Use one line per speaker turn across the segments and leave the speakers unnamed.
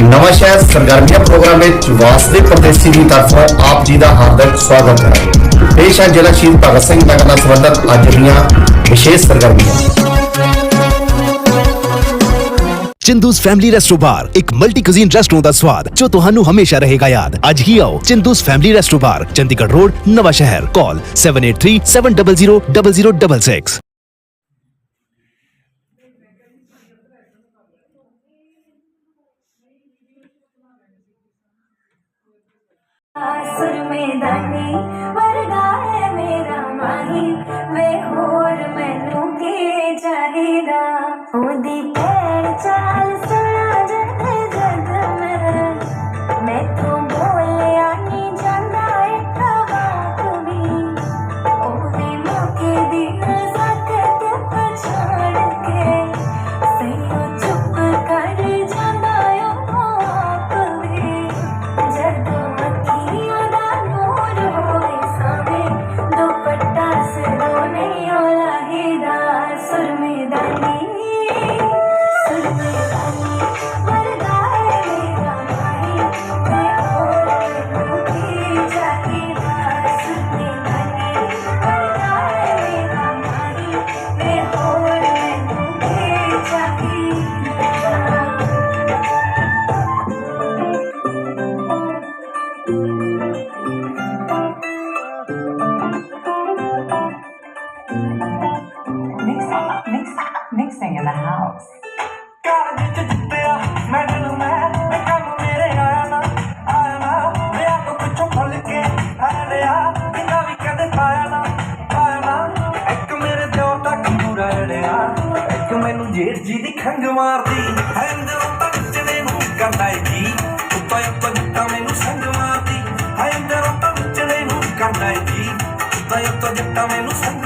ਨਵਾਂ ਸ਼ਹਿਰ ਸਰਗਰਮੀਆਂ ਪ੍ਰੋਗਰਾਮ ਵਿੱਚ ਵਾਸਦੇ ਪ੍ਰਦੇਸ਼ੀ ਦੀ ਤਰਫੋਂ ਆਪ ਜੀ ਦਾ ਹਾਰਦਿਕ ਸਵਾਗਤ ਹੈ ਪੇਸ਼ ਹੈ ਜ਼ਿਲ੍ਹਾ ਸ਼ਹੀਦ ਭਗਤ ਸਿੰਘ ਨਗਰ ਨਾਲ ਸੰਬੰਧਿਤ ਅੱਜ ਦੀਆਂ ਵਿਸ਼ੇਸ਼ ਸਰਗਰਮੀਆਂ
ਚਿੰਦੂਸ ਫੈਮਿਲੀ ਰੈਸਟੋ ਬਾਰ ਇੱਕ ਮਲਟੀ ਕੁਜ਼ੀਨ ਰੈਸਟੋਰੈਂਟ ਦਾ ਸਵਾਦ ਜੋ ਤੁਹਾਨੂੰ ਹਮੇਸ਼ਾ ਰਹੇਗਾ ਯਾਦ ਅੱਜ ਹੀ ਆਓ Chindu's family resto bar Chandigarh road Nawan Shahr call 7837000066
mix, mixing in the house.
College ਚ ਜਿੱਤਿਆ ਮੈਡਲ ਮੈਂ ਵੇ ਕੰਮ ਮੇਰੇ ਆਇਆ ਨਾ ਆਇਆ ਨਾ ਵੇ ਆਪ ਪਿੱਛੋਂ ਫੁੱਲ ਕੇ ਆ ਕਿੰਨਾ ਵੀ ਕਦੇ ਪਾਇਆ ਨਾ ਪਾਇਆ ਨਾ ਇੱਕ ਮੇਰੇ ਦਿਓ ਤੱਕ ਪੂਰਾ ਅੜਿਆ ਇੱਕ ਮੈਨੂੰ ਜੇਠ ਜੀ ਦੀ ਖੰਗ ਮਾਰਦੀ ਹੈ ਅੰਦਰੋਂ ਤਾਂ ਵਿਚਲੇ ਨੂੰ ਕਰਦਾ ਜੀ ਉੱਪਰ ਉੱਪਰ ਜੱਟਾਂ ਮੈਨੂੰ ਸੰਗ ਮਾਰਦੀ ਹੈ ਅੰਦਰੋਂ ਤਾਂ ਵਿਚਲੇ ਨੂੰ ਕਰਦਾ ਜੀ ਉੱਪਰ ਉੱਪਰ ਜੱਟਾਂ ਮੈਨੂੰ ਸੰਗ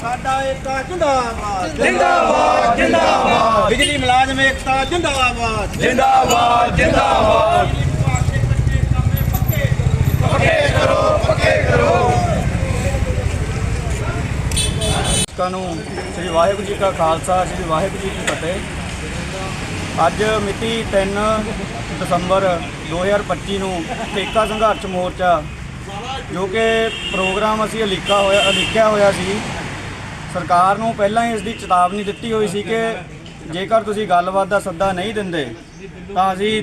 ਸਾਡਾ ਏਕਤਾ ਜਿੰਦਾਬਾਦ। ਜਿੰਦਾਬਾਦ ਜਿੰਦਾਬਾਦ। ਬਿਜਲੀ ਮੁਲਾਜ਼ਮ ਏਕਤਾ ਜਿੰਦਾਬਾਦ। ਜਿੰਦਾਬਾਦ। ਪੱਕੇ ਨੂੰ ਸ੍ਰੀ ਵਾਹਿਗੁਰੂ ਜੀ ਕਾ ਖਾਲਸਾ, ਸ੍ਰੀ ਵਾਹਿਗੁਰੂ ਜੀ ਕੀ ਫਤਿਹ। ਅੱਜ ਮਿਤੀ 3 ਦਸੰਬਰ 2025 ਨੂੰ ਠੇਕਾ ਸੰਘਰਸ਼ ਮੋਰਚਾ, ਜੋ ਕਿ ਪ੍ਰੋਗਰਾਮ ਅਸੀਂ ਅਲੀਕਾ ਹੋਇਆ ਅਲੀਕਿਆ ਹੋਇਆ ਸੀ। ਸਰਕਾਰ ਨੂੰ ਪਹਿਲਾਂ ਹੀ ਇਸ ਦੀ ਚੇਤਾਵਨੀ ਦਿੱਤੀ ਹੋਈ ਸੀ ਕਿ ਜੇਕਰ ਤੁਸੀਂ ਗੱਲਬਾਤ ਦਾ ਸੱਦਾ ਨਹੀਂ ਦਿੰਦੇ, ਤਾਂ ਅਸੀਂ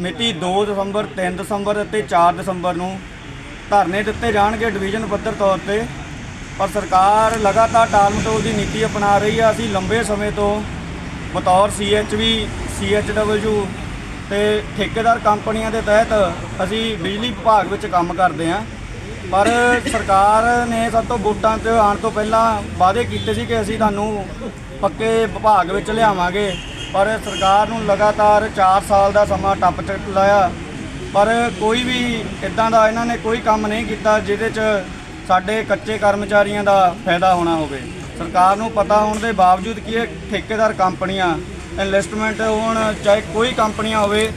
ਮਿਤੀ 2 ਦਸੰਬਰ 3 ਦਸੰਬਰ ਅਤੇ 4 ਦਸੰਬਰ ਨੂੰ ਧਰਨੇ ਦਿੱਤੇ ਜਾਣਗੇ ਡਿਵੀਜ਼ਨ ਪੱਧਰ ਤੌਰ ਤੇ। ਪਰ ਸਰਕਾਰ ਲਗਾਤਾਰ ਟਾਲਮਟੋਲ ਦੀ ਨੀਤੀ ਅਪਣਾ ਰਹੀ ਹੈ ਅਸੀਂ ਲੰਬੇ ਸਮੇਂ ਤੋਂ ਬਤੌਰ ਸੀਐਚਵੀ ਸੀਐਚਡਬਲਯੂ ਤੇ ਠੇਕੇਦਾਰ ਕੰਪਨੀਆਂ ਦੇ ਤਹਿਤ ਅਸੀਂ ਬਿਜਲੀ ਵਿਭਾਗ ਵਿੱਚ ਕੰਮ ਕਰਦੇ ਹਾਂ ਪਰ ਸਰਕਾਰ ਨੇ ਸਭ ਤੋਂ ਵੋਟਾਂ 'ਚ ਆਉਣ ਤੋਂ ਪਹਿਲਾਂ ਵਾਅਦੇ ਕੀਤੇ ਸੀ ਕਿ ਅਸੀਂ ਤੁਹਾਨੂੰ ਪੱਕੇ ਵਿਭਾਗ ਵਿੱਚ ਲਿਆਵਾਂਗੇ। ਪਰ ਸਰਕਾਰ ਨੂੰ ਲਗਾਤਾਰ 4 ਸਾਲ ਦਾ ਸਮਾਂ ਟੱਪ ਲਾਇਆ। ਪਰ ਕੋਈ ਵੀ ਇਦਾਂ ਦਾ ਇਹਨਾਂ ਨੇ ਕੋਈ ਕੰਮ ਨਹੀਂ ਕੀਤਾ, ਜਿਹਦੇ 'ਚ ਸਾਡੇ ਕੱਚੇ ਕਰਮਚਾਰੀਆਂ ਦਾ ਫਾਇਦਾ ਹੋਣਾ ਹੋਵੇ। ਸਰਕਾਰ ਨੂੰ ਪਤਾ ਹੋਣ ਦੇ ਬਾਵਜੂਦ ਕਿ ਇਹ ਠੇਕੇਦਾਰ ਕੰਪਨੀਆਂ ਇਨਵੈਸਟਮੈਂਟ ਹੋਣ, ਚਾਹੇ ਕੋਈ ਕੰਪਨੀਆਂ ਹੋਵੇ,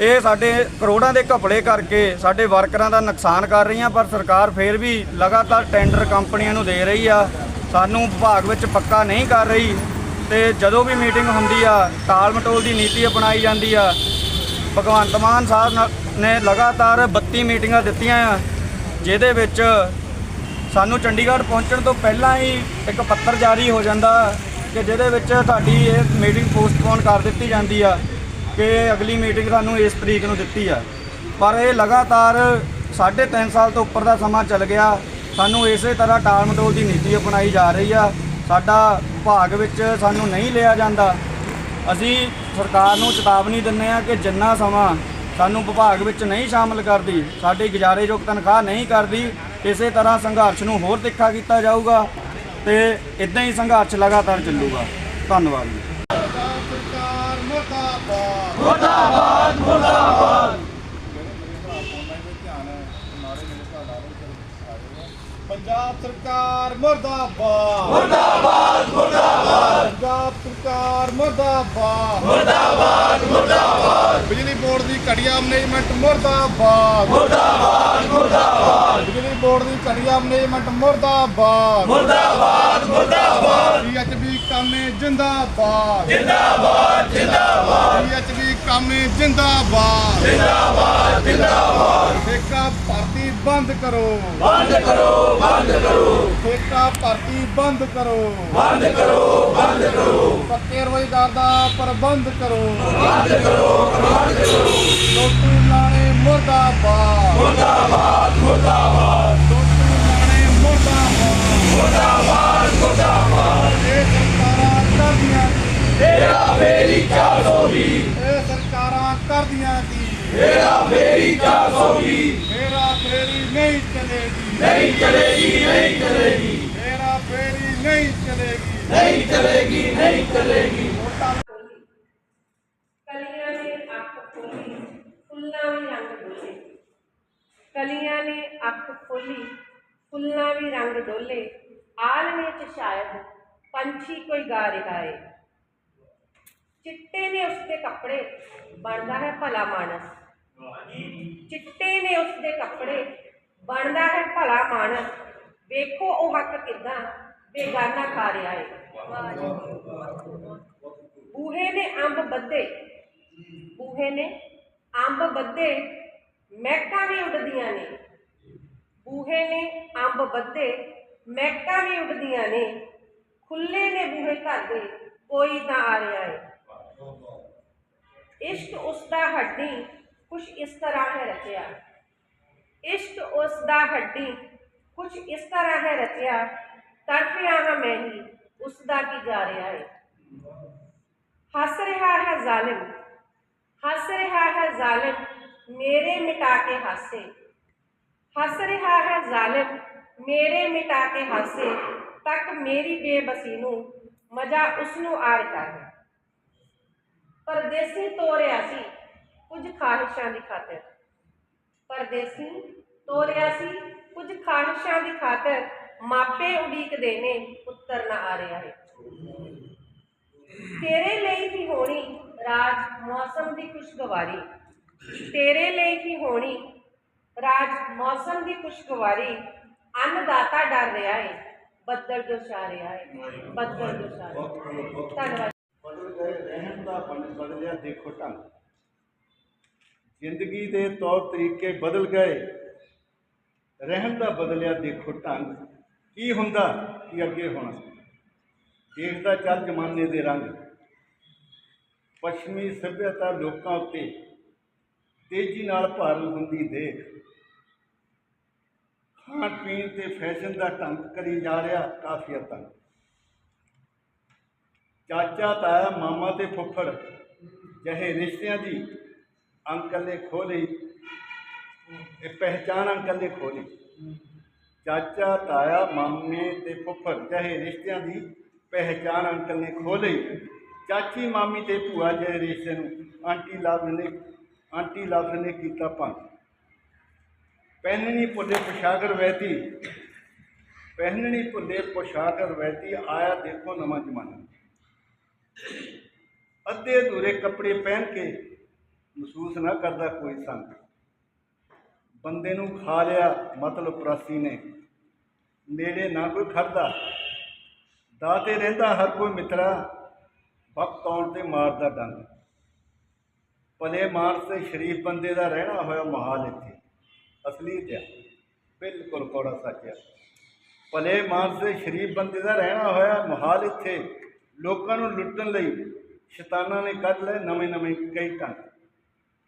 ਇਹ ਸਾਡੇ ਕਰੋੜਾਂ ਦੇ ਘਪਲੇ ਕਰਕੇ ਸਾਡੇ ਵਰਕਰਾਂ ਦਾ ਨੁਕਸਾਨ ਕਰ ਰਹੀਆਂ, ਪਰ ਸਰਕਾਰ ਫੇਰ ਵੀ ਲਗਾਤਾਰ ਟੈਂਡਰ ਕੰਪਨੀਆਂ ਨੂੰ ਦੇ ਰਹੀ ਆ। ਸਾਨੂੰ ਵਿਭਾਗ ਵਿੱਚ ਪੱਕਾ ਨਹੀਂ ਕਰ ਰਹੀ ਤੇ ਜਦੋਂ ਵੀ ਮੀਟਿੰਗ ਹੁੰਦੀ ਆ, ਟਾਲ ਮਟੋਲ ਦੀ ਨੀਤੀ ਅਪਣਾਈ ਜਾਂਦੀ ਆ, ਭਗਵੰਤ ਮਾਨ ਸਾਹਿਬ ਨੇ ਲਗਾਤਾਰ 32 ਮੀਟਿੰਗਾਂ ਦਿੱਤੀਆਂ ਆ, ਜਿਹਦੇ ਵਿੱਚ ਸਾਨੂੰ ਚੰਡੀਗੜ੍ਹ ਪਹੁੰਚਣ ਤੋਂ ਪਹਿਲਾਂ ਹੀ ਇੱਕ ਪੱਤਰ ਜਾਰੀ ਹੋ ਜਾਂਦਾ ਕਿ ਜਿਹਦੇ ਵਿੱਚ ਤੁਹਾਡੀ ਇਹ ਮੀਟਿੰਗ ਪੋਸਟਪੋਨ ਕਰ ਦਿੱਤੀ ਜਾਂਦੀ ਆ ਕਿ ਅਗਲੀ ਮੀਟਿੰਗ ਸਾਨੂੰ ਇਸ ਤਰੀਕ ਨੂੰ ਦਿੱਤੀ ਆ। ਪਰ ਇਹ ਲਗਾਤਾਰ ਸਾਢੇ ਤਿੰਨ ਸਾਲ ਤੋਂ ਉੱਪਰ ਦਾ ਸਮਾਂ ਚੱਲ ਗਿਆ। ਸਾਨੂੰ ਇਸੇ ਤਰ੍ਹਾਂ ਟਾਲਮਟੋਲ ਦੀ ਨੀਤੀ ਅਪਣਾਈ ਜਾ ਰਹੀ ਆ। ਸਾਡਾ ਭਾਗ ਵਿੱਚ ਸਾਨੂੰ ਨਹੀਂ ਲਿਆ ਜਾਂਦਾ। ਅਸੀਂ ਸਰਕਾਰ ਨੂੰ ਚੇਤਾਵਨੀ ਦਿੰਦੇ ਆ ਕਿ ਜਿੰਨਾ ਸਮਾਂ ਸਾਨੂੰ ਵਿਭਾਗ ਵਿੱਚ ਨਹੀਂ ਸ਼ਾਮਲ ਕਰਦੀ, ਸਾਡੀ ਗੁਜ਼ਾਰੇਯੋਗ ਤਨਖਾਹ ਨਹੀਂ ਕਰਦੀ ਇਸੇ ਤਰ੍ਹਾਂ ਸੰਘਰਸ਼ ਨੂੰ ਹੋਰ ਤਿੱਖਾ ਕੀਤਾ ਜਾਊਗਾ ਤੇ ਇਦਾਂ ਹੀ ਸੰਘਰਸ਼ ਲਗਾਤਾਰ ਚੱਲੂਗਾ। ਧੰਨਵਾਦ ਜੀ।
ਸਰਕਾਰ ਮੁਰਦਾਬਾਦ ਮੁਰਦਾਬਾਦ ਮੁਰਦਾਬਾਦ। ਪੰਜਾਬ ਸਰਕਾਰ ਮੁਰਦਾਬਾਦ। ਮੁਰਦਾਬਾਦ ਮੁਰਦਾਬਾਦ। ਪੰਜਾਬ ਸਰਕਾਰ ਮੁਰਦਾਬਾਦ। ਮੁਰਦਾਬਾਦ ਮੁਰਦਾਬਾਦ। ਬਿਜਲੀ ਬੋਰਡ ਦੀ ਘਟੀਆ ਮੈਨੇਜਮੈਂਟ ਮੁਰਦਾਬਾਦ। ਮੁਰਦਾਬਾਦ ਮੁਰਦਾਬਾਦ। ਬਿਜਲੀ ਬੋਰਡ ਦੀ ਘਟੀਆ ਮੈਨੇਜਮੈਂਟ ਮੁਰਦਾਬਾਦ। ਮੁਰਦਾਬਾਦ ਮੁਰਦਾਬਾਦ। ਪੀਐਚਬੀ ਕਾਮੇ ਜਿੰਦਾਬਾਦ। ਜਿੰਦਾਬਾਦ ਜਿੰਦਾਬਾਦ। ਪੀਐਚਬੀ ਕਾਮੇ ਜਿੰਦਾਬਾਦ। ਜਿੰਦਾਬਾਦ ਜਿੰਦਾਬਾਦ। ਠੇਕਾ ਬੰਦ ਕਰੋ। ਬੰਦ ਕਰੋ ਬੰਦ ਕਰੋ। ਠੇਕਾ ਭਰਤੀ ਬੰਦ ਕਰੋ। ਬੰਦ ਕਰੋ ਬੰਦ ਕਰੋ। ਪੱਕੇ ਰੋਜ਼ਗਾਰ ਦਾ ਪ੍ਰਬੰਧ ਕਰੋ। ਬੰਦ ਕਰੋ ਬੰਦ ਕਰੋ। ਲੋਟੂ ਲਾਣੇ ਮੁਰਦਾਬਾਦ। ਮੁਰਦਾਬਾਦ ਮੁਰਦਾਬਾਦ। ਲੋਟੂ ਲਾਣੇ ਮੁਰਦਾਬਾਦ। ਮੁਰਦਾਬਾਦ ਮੁਰਦਾਬਾਦ। ਇਹ ਸਰਕਾਰਾਂ ਕਰਦੀਆਂ ਤੇਰਾ ਫੇਰੀ 420 ਇਹ ਸਰਕਾਰਾਂ ਕਰਦੀਆਂ ਕੀ ਤੇਰਾ ਫੇਰੀ 420 ਤੇਰਾ ਫੇਰੀ ਨਹੀਂ ਚਲੇਗੀ ਨਹੀਂ ਚਲੇਗੀ ਨਹੀਂ ਚਲੇਗੀ ਤੇਰਾ ਫੇਰੀ ਨਹੀਂ ਚਲੇਗੀ ਨਹੀਂ ਚਲੇਗੀ ਨਹੀਂ ਚਲੇਗੀ
ਕਲੀਆਂ ਨੇ ਅੱਖ ਖੋਲੀ ਫੁੱਲਾਂ ਵੀ ਰੰਗ ਡੋਲੇ ਕਲੀਆਂ ਨੇ ਅੱਖ ਖੋਲੀ ਫੁੱਲਾਂ ਵੀ ਰੰਗ ਡੋਲੇ ਆਲਮੇ ਚ ਸ਼ਾਇਦ ਪੰਛੀ ਕੋਈ ਗਾ ਰਿਹਾ ਏ ਚਿੱਟੇ ਨੇ ਉਸਦੇ ਕੱਪੜੇ ਬਣਦਾ ਹੈ ਭਲਾ ਮਾਨਸ ਚਿੱਟੇ ਨੇ ਉਸਦੇ ਕੱਪੜੇ। ਬਣਦਾ ਹੈ ਭਲਾ ਮਾਨਸ ਵੇਖੋ ਉਹ ਹੱਕ ਕਿਦਾਂ ਬੇਗਾਨਾ ਖਾ ਰਿਹਾ ਏ। ਬੂਹੇ ਨੇ ਅੰਬ ਬੱਦੇ ਬੂਹੇ ਨੇ ਅੰਬ ਬੱਦੇ ਮਹਿਕਾਂ ਵੀ ਉੱਡਦੀਆਂ ਨੇ। ਬੂਹੇ ਨੇ ਅੰਬ ਬੱਦੇ ਮਹਿਕਾਂ ਵੀ ਉੱਡਦੀਆਂ ਨੇ। ਖੁੱਲੇ ਨੇ ਬੂਹੇ ਘਰ ਦੇ। ਕੋਈ ਤਾਂ ਆ ਰਿਹਾ ਏ। ਇਸ਼ਕ ਉਸ ਦਾ ਹੱਡੀ। ਕੁਛ ਇਸ ਤਰ੍ਹਾਂ ਹੈ ਰਚਿਆ। ਇਸ਼ਕ ਉਸ ਦਾ ਹੱਡੀ, ਕੁਛ ਇਸ ਤਰ੍ਹਾਂ ਹੈ ਰਚਿਆ, ਤੜਫਿਆ ਹਾਂ ਮੈਂ ਹੀ, ਉਸ ਦਾ ਕੀ ਜਾ ਰਿਹਾ ਹੈ ਹੱਸ ਰਿਹਾ ਹੈ ਜ਼ਾਲਿਮ, ਹੱਸ ਰਿਹਾ ਹੈ ਜ਼ਾਲਿਮ, ਮੇਰੇ ਮਿਟਾ ਕੇ ਹਾਸੇ। ਹੱਸ ਰਿਹਾ ਹੈ ਜ਼ਾਲਿਮ, ਮੇਰੇ ਮਿਟਾ ਕੇ ਹਾਸੇ, ਤੱਕ ਮੇਰੀ ਬੇਬਸੀ ਨੂੰ ਮਜ਼ਾ ਉਸ ਨੂੰ ਆ ਰਿਹਾ ਹੈ ਪਰਦੇਸੀ ਤੋਰਿਆ ਸੀ ਕੁਝ ਖਾਹਿਸ਼ਾਂ ਦੀ ਖਾਤਰ। ਪਰਦੇਸੀ ਤੋਰਿਆ ਸੀ, ਕੁਝ ਖਾਹਿਸ਼ਾਂ ਦੀ ਖਾਤਰ ਮਾਪੇ ਉਡੀਕਦੇ ਨੇ, ਪੁੱਤਰ ਨਾ ਆ ਰਿਹਾ ਹੈ ਤੇਰੇ ਲਈ ਹੀ ਹੋਣੀ ਰਾਜ ਮੌਸਮ ਦੀ ਖੁਸ਼ਗਵਾਰੀ। ਤੇਰੇ ਲਈ ਹੀ ਹੋਣੀ ਰਾਜ ਮੌਸਮ ਦੀ ਖੁਸ਼ਗਵਾਰੀ। ਅੰਨਦਾਤਾ ਡਰ ਰਿਹਾ ਹੈ ਬੱਦਲ ਜੋ ਛਾ ਰਿਹਾ ਹੈ ਬੱਦਲ ਜੋ ਛਾ ਰਿਹਾ ਧੰਨਵਾਦ।
ਰਹਿਣ ਦਾ ਬਣ ਬਦਲਿਆ ਦੇਖੋ ਢੰਗ। ਜ਼ਿੰਦਗੀ ਦੇ ਤੌਰ ਤਰੀਕੇ ਬਦਲ ਗਏ। ਰਹਿਣ ਦਾ ਬਦਲਿਆ ਦੇਖੋ ਢੰਗ। ਕੀ ਹੁੰਦਾ, ਕੀ ਅੱਗੇ ਹੋਣਾ। ਦੇਖਦਾ ਚੱਲ ਜਮਾਨੇ ਦੇ ਰੰਗ। ਪੱਛਮੀ ਸਭਿਅਤਾ ਲੋਕਾਂ ਉੱਤੇ ਤੇਜ਼ੀ ਨਾਲ ਭਾਰੂ ਹੁੰਦੀ ਦੇਖ। ਖਾਣ ਪੀਣ ਤੇ ਫੈਸ਼ਨ ਦਾ ਢੰਗ ਕਰੀ ਜਾ ਰਿਹਾ ਕਾਫੀ ਹੱਦ ਤੱਕ ਚਾਚਾ, ਤਾਇਆ, ਮਾਮਾ ਤੇ ਫੁੱਫੜ, ਜਿਹੇ ਰਿਸ਼ਤਿਆਂ ਦੀ ਅੰਕਲ ਨੇ ਖੋਲੀ ਇਹ ਪਹਿਚਾਨ ਅੰਕਲ ਨੇ ਖੋਲੀ।
ਚਾਚਾ, ਤਾਇਆ, ਮਾਮੇ ਤੇ ਫੁੱਫੜ ਜਿਹੇ ਰਿਸ਼ਤਿਆਂ ਦੀ ਪਹਿਚਾਣ ਅੰਕਲ ਨੇ ਖੋਹ ਲਈ ਚਾਚੀ, ਮਾਮੀ ਤੇ ਭੂਆ ਜਿਹੇ ਰਿਸ਼ਤੇ ਨੂੰ ਆਂਟੀ ਲਾਭ ਨੇ, ਆਂਟੀ ਲਾਭ ਨੇ ਕੀਤਾ ਭੰਗ। ਪਹਿਨਣੀ ਭੁੱਲੇ ਪੋਸ਼ਾਕ ਵਹਿਤੀ, ਪਹਿਨਣੀ ਭੁੱਲੇ ਪੋਸ਼ਾਕ ਵਹਿਤੀ, ਆਇਆ ਦੇਖੋ ਨਵਾਂ ਜ਼ਮਾਨਾ। ਅੱਧੇ ਅਧੂਰੇ ਕੱਪੜੇ ਪਹਿਨ ਕੇ ਮਹਿਸੂਸ ਨਾ ਕਰਦਾ ਕੋਈ ਸੰਗ। ਬੰਦੇ ਨੂੰ ਖਾ ਲਿਆ, ਮਤਲਬ ਪ੍ਰਾਸੀ ਨੇ। ਨੇੜੇ ਨਾ ਕੋਈ ਖੜਦਾ। ਦਾਤੇ ਰਹਿੰਦਾ ਹਰ ਕੋਈ ਮਿੱਤਰਾ, ਵਕਤ ਆਉਣ ਤੇ ਮਾਰਦਾ ਡੰਗ। ਭਲੇ ਮਾਨਸ ਤੇ ਸ਼ਰੀਫ ਬੰਦੇ ਦਾ ਰਹਿਣਾ ਹੋਇਆ ਮਹਾਲ ਇੱਥੇ। ਅਸਲੀ ਤੇ ਬਿਲਕੁਲ ਕੋੜਾ ਸੱਚਿਆ ਭਲੇ ਮਾਨਸ ਤੇ ਸ਼ਰੀਫ ਬੰਦੇ ਦਾ ਰਹਿਣਾ ਹੋਇਆ ਮਹਾਲ ਇੱਥੇ। ਲੋਕਾਂ ਨੂੰ ਲੁੱਟਣ ਲਈ ਸ਼ੈਤਾਨਾਂ ਨੇ ਕੱਢ ਲਏ ਨਵੇਂ ਨਵੇਂ ਕਈ ਢੰਗ।